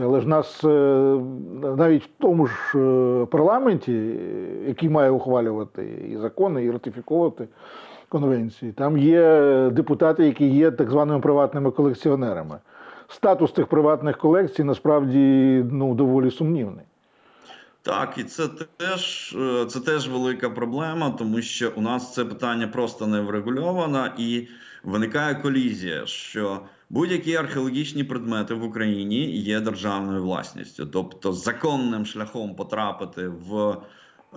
Але ж нас е, навіть в тому ж е, парламенті, який має ухвалювати і закони, і ратифіковувати конвенції, там є депутати, які є так званими приватними колекціонерами. Статус тих приватних колекцій насправді ну, доволі сумнівний. Так, і це теж е, це теж велика проблема, тому що у нас це питання просто не врегульовано, і виникає колізія, що будь-які археологічні предмети в Україні є державною власністю, тобто законним шляхом потрапити в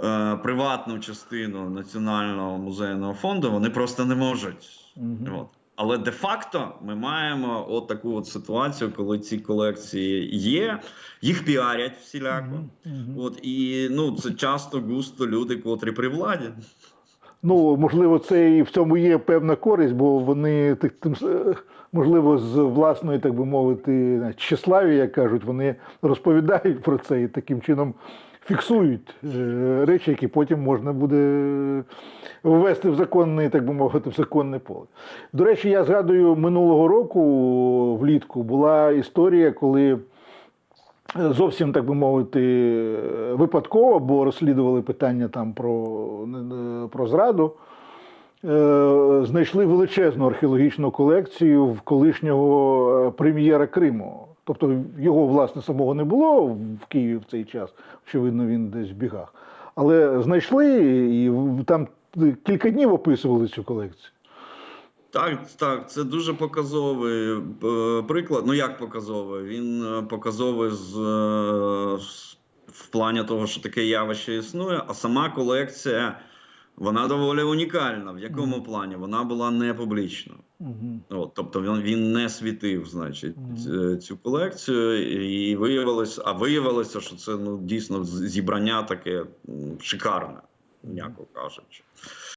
е, приватну частину національного музейного фонду вони просто не можуть. От. Але де-факто ми маємо от таку от ситуацію, коли ці колекції є, їх піарять всіляко. Мгм. От і ну це часто густо люди, котрі при владі. Ну, можливо, це і в цьому є певна користь, бо вони так, тим, е, можливо, з власної, так би мовити, тщеславі, як кажуть, вони розповідають про це і таким чином фіксують е, речі, які потім можна буде ввести в законне, так би мовити, в законне поле. До речі, я згадую минулого року влітку була історія, коли зовсім так би мовити, випадково, бо розслідували питання там про, про зраду. е, Знайшли величезну археологічну колекцію в колишнього е, прем'єра Криму. Тобто його, власне, самого не було в Києві в цей час. Очевидно, він десь в бігах. Але знайшли і там кілька днів описували цю колекцію. Так, так, це дуже показовий е, приклад. Ну як показовий? Він е, показовий е, з- в плані того, що таке явище існує, а сама колекція вона доволі унікальна. В якому плані? Вона була не публічна. Угу. От, тобто він, він не світив, значить, ц- цю колекцію, і виявилось, а виявилося, що це ну дійсно зібрання таке шикарне, м'яко кажучи.